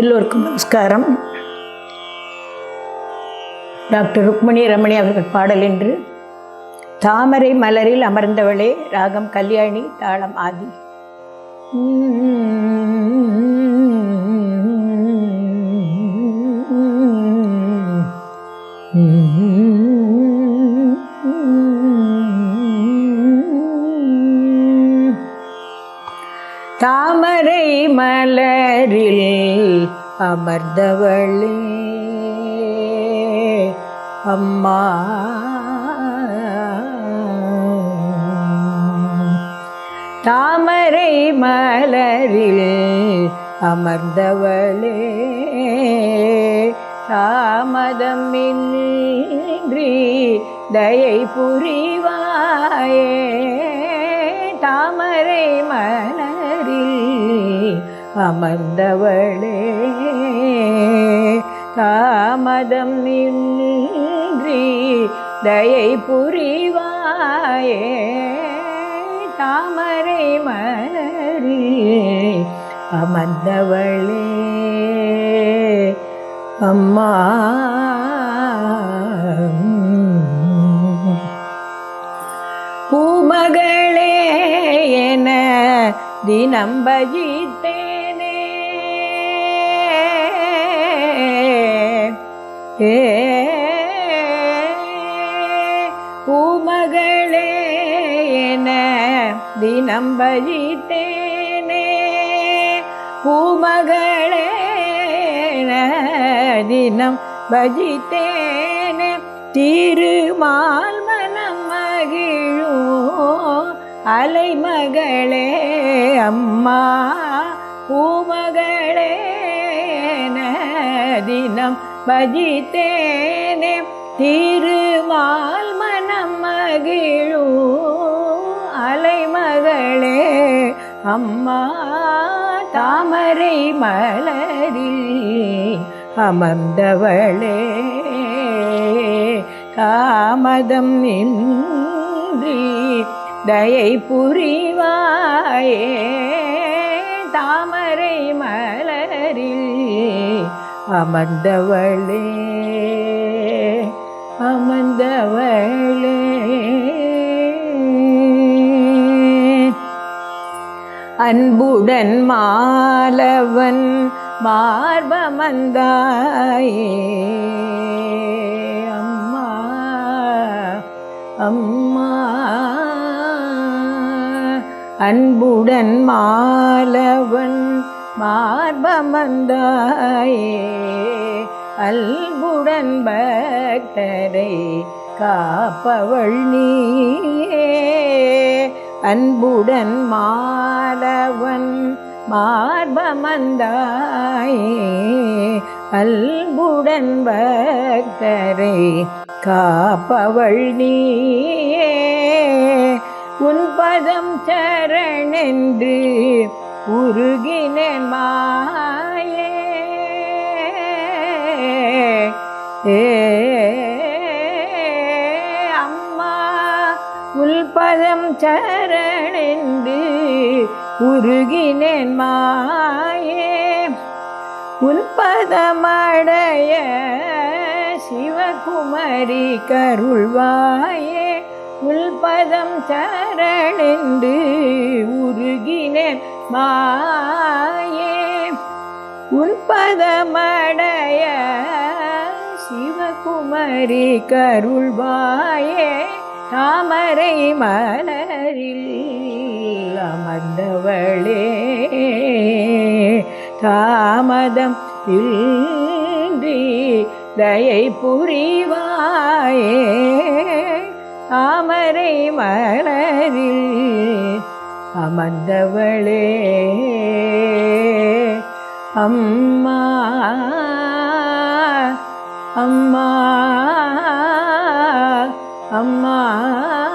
எல்லோருக்கும் நமஸ்காரம். டாக்டர் ருக்மணி ரமணி அவர்கள் பாடல் என்று தாமரை மலரில் அமர்ந்தவளே ராகம் கல்யாணி தாளம் ஆதி. தாமரை மலரில் அமர்ந்தவளே. அம்மா. தாமரை மலரில் அமர்ந்தவளே. தாமதமின்றி தயை புரிவாயே அமர்ந்தவளே தாமதம் நின்றி தயை புரிவாயே தாமரை மலரில் அமர்ந்தவளே. அம்மா. பூமகளே என தினம் பஜித்தேனே ஏ பூமகளே என தினம் பஜித்தேனே பூமகளே தினம் பஜித்தேனே திருமால் மனம் மகிழோ அலைமகளே அம்மா. பூமகளே தினம் பஜித்தேனே திருமால் மனம் மகிழோ அலைமகளே அம்மா தாமரை மலரில் அமர்ந்தவளே. காமதம் நின்றி தயை புரிவாயே தாமரை மலர் அமர்ந்தவளே அமர்ந்தவளே. அன்புடன் மாலவன் மார்பமந்தாயே. அம்மா அம்மா. அன்புடன் மாலவன் மார்பமந்தாயே அல்புடன் பக்தரை காப்பவள் நீயே. அன்புடன் மாலவன் மார்பமந்தாயே அல்புடன் பக்தரை காப்பவள் நீயே. உன் பதம் சரணென்று உருகின மாயே. அம்மா உள்பதம் சரணென்று உருகினேன் மாயே. உள்பதமடைய சிவகுமரி கருள்வாயே. உள்பதம் சரணென்று உருகினேன் மாயே உன்பதமடைய சிவகுமரி கருள்வாயே தாமரை மலரில் அமர்ந்தவளே. தாமதம் இன்றி தயை புரிவாயே தாமரை மலரில் அமர்ந்தவளே. அம்மா அம்மா அம்மா.